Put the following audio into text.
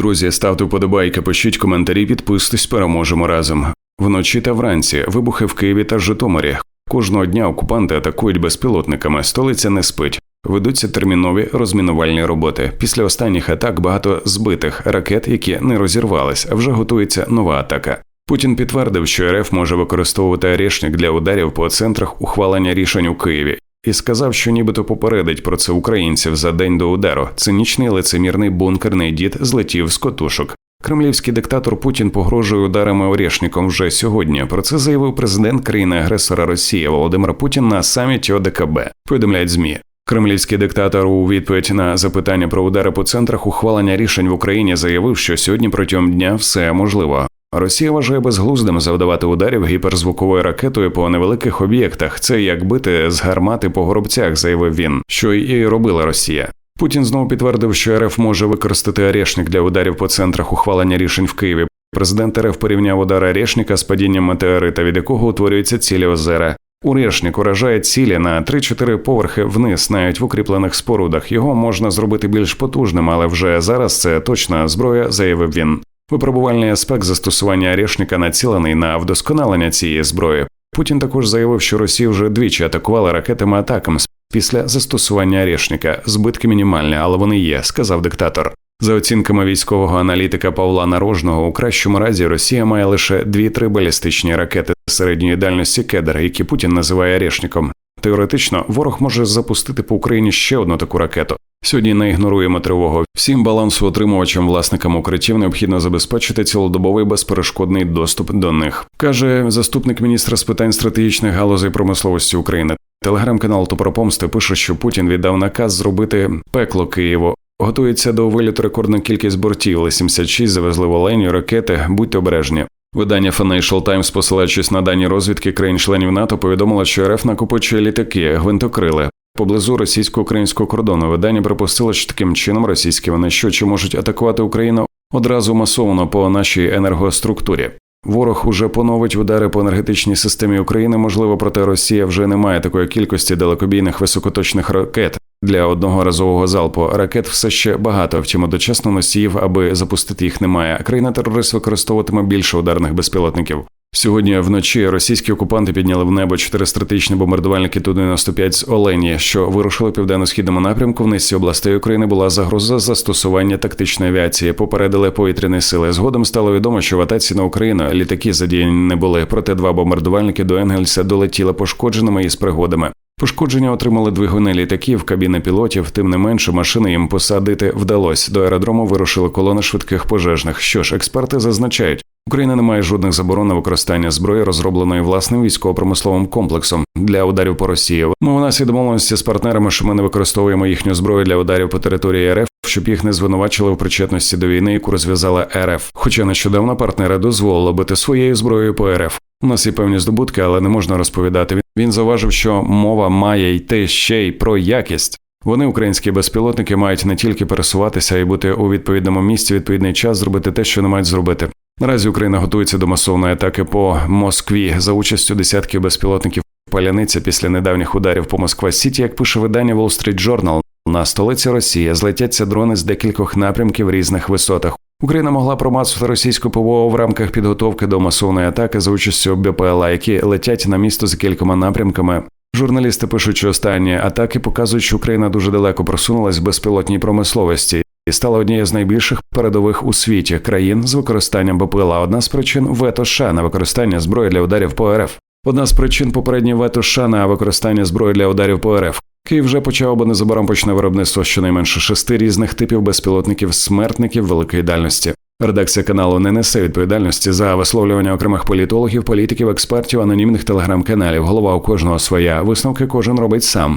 Друзі, ставте вподобайки, пишіть коментарі, підписуйтесь, переможемо разом. Вночі та вранці вибухи в Києві та Житомирі. Кожного дня окупанти атакують безпілотниками. Столиця не спить. Ведуться термінові розмінувальні роботи. Після останніх атак багато збитих ракет, які не розірвались, а вже готується нова атака. Путін підтвердив, що РФ може використовувати арешник для ударів по центрах ухвалення рішень у Києві, і сказав, що нібито попередить про це українців за день до удару. Цинічний лицемірний бункерний дід злетів з котушок. Кремлівський диктатор Путін погрожує ударами орішником вже сьогодні. Про це заявив президент країни-агресора Росії Володимир Путін на саміті ОДКБ. Повідомляють змі. Кремлівський диктатор у відповідь на запитання про удари по центрах ухвалення рішень в Україні заявив, що сьогодні протягом дня все можливо. Росія вважає безглуздим завдавати ударів гіперзвуковою ракетою по невеликих об'єктах. Це як бити з гармати по горобцях, заявив він, що і робила Росія. Путін знову підтвердив, що РФ може використати Орешник для ударів по центрах ухвалення рішень в Києві. Президент РФ порівняв удар Орешника з падінням метеорита, від якого утворюються цілі озера. Урешник уражає цілі на 3-4 поверхи вниз, навіть в укріплених спорудах. Його можна зробити більш потужним, але вже зараз це точна зброя, заявив він. Випробувальний аспект застосування Орешника націлений на вдосконалення цієї зброї. Путін також заявив, що Росія вже двічі атакувала ракетами атакам після застосування Орешника. Збитки мінімальні, але вони є, сказав диктатор. За оцінками військового аналітика Павла Нарожного, у кращому разі Росія має лише 2-3 балістичні ракети середньої дальності кедр, які Путін називає Орешником. Теоретично ворог може запустити по Україні ще одну таку ракету. Сьогодні не ігноруємо тривогу. Всім балансоутримувачам, власникам укриттів необхідно забезпечити цілодобовий безперешкодний доступ до них, каже заступник міністра з питань стратегічних галузей промисловості України. Телеграм-канал Топропомсти пише, що Путін віддав наказ зробити пекло Києву. Готується до виліту рекордна кількість бортів. Л-76 завезли в Оленю ракети. Будьте обережні. Видання Financial Times, посилаючись на дані розвідки країн-членів НАТО, повідомило, що РФ накопичує літаки, гвинтокрили. Поблизу російсько-українського кордону видання припустило, що таким чином російські винищувачі можуть атакувати Україну одразу масово по нашій енергоструктурі. Ворог уже поновить удари по енергетичній системі України. Можливо, проте Росія вже не має такої кількості далекобійних високоточних ракет для одного разового залпу. Ракет все ще багато, втім одночасно носіїв, аби запустити їх немає. Країна терорист використовуватиме більше ударних безпілотників. Сьогодні вночі російські окупанти підняли в небо чотири стратегічні бомбардувальники Ту-95 з Олені, що вирушили південно-східному напрямку. В низці областей України була загроза застосування тактичної авіації. Попередили повітряні сили. Згодом стало відомо, що в атаці на Україну літаки задіяні не були. Проте два бомбардувальники до Енгельса долетіли пошкодженими із пригодами. Пошкодження отримали двигуни літаків, кабіни пілотів. Тим не менше, машини їм посадити вдалося. До аеродрому вирушили колони швидких пожежних. Що ж, експерти зазначають, Україна не має жодних заборон на використання зброї, розробленої власним військово-промисловим комплексом для ударів по Росії. Ми у нас є домовленості з партнерами, що ми не використовуємо їхню зброю для ударів по території РФ, щоб їх не звинувачили в причетності до війни, яку розв'язала РФ. Хоча нещодавно партнери дозволили бити своєю зброєю по РФ. У нас є певні здобутки, але не можна розповідати. Він зауважив, що мова має йти ще й про якість. Вони, українські безпілотники, мають не тільки пересуватися і бути у відповідному місці, відповідний час зробити те, що не мають зробити. Наразі Україна готується до масовної атаки по Москві за участю десятків безпілотників. Паляниця після недавніх ударів по Москва Сіті, як пише видання Wall Street Journal, на столиці Росії злетяться дрони з декількох напрямків різних висотах. Україна могла промацувати російську ПВО в рамках підготовки до масовної атаки за участю БПЛА, які летять на місто за кількома напрямками. Журналісти пишуть, що останні атаки показують, що Україна дуже далеко просунулась в безпілотній промисловості і стала однією з найбільших передових у світі країн з використанням БПЛА. Одна з причин вето США на використання зброї для ударів по РФ. Одна з причин попередньої вето США на використання зброї для ударів по РФ. Київ вже почав або незабаром почне виробництво щонайменше шести різних типів безпілотників смертників великої дальності. Редакція каналу не несе відповідальності за висловлювання окремих політологів, політиків, експертів, анонімних телеграм-каналів. Голова у кожного своя. Висновки кожен робить сам.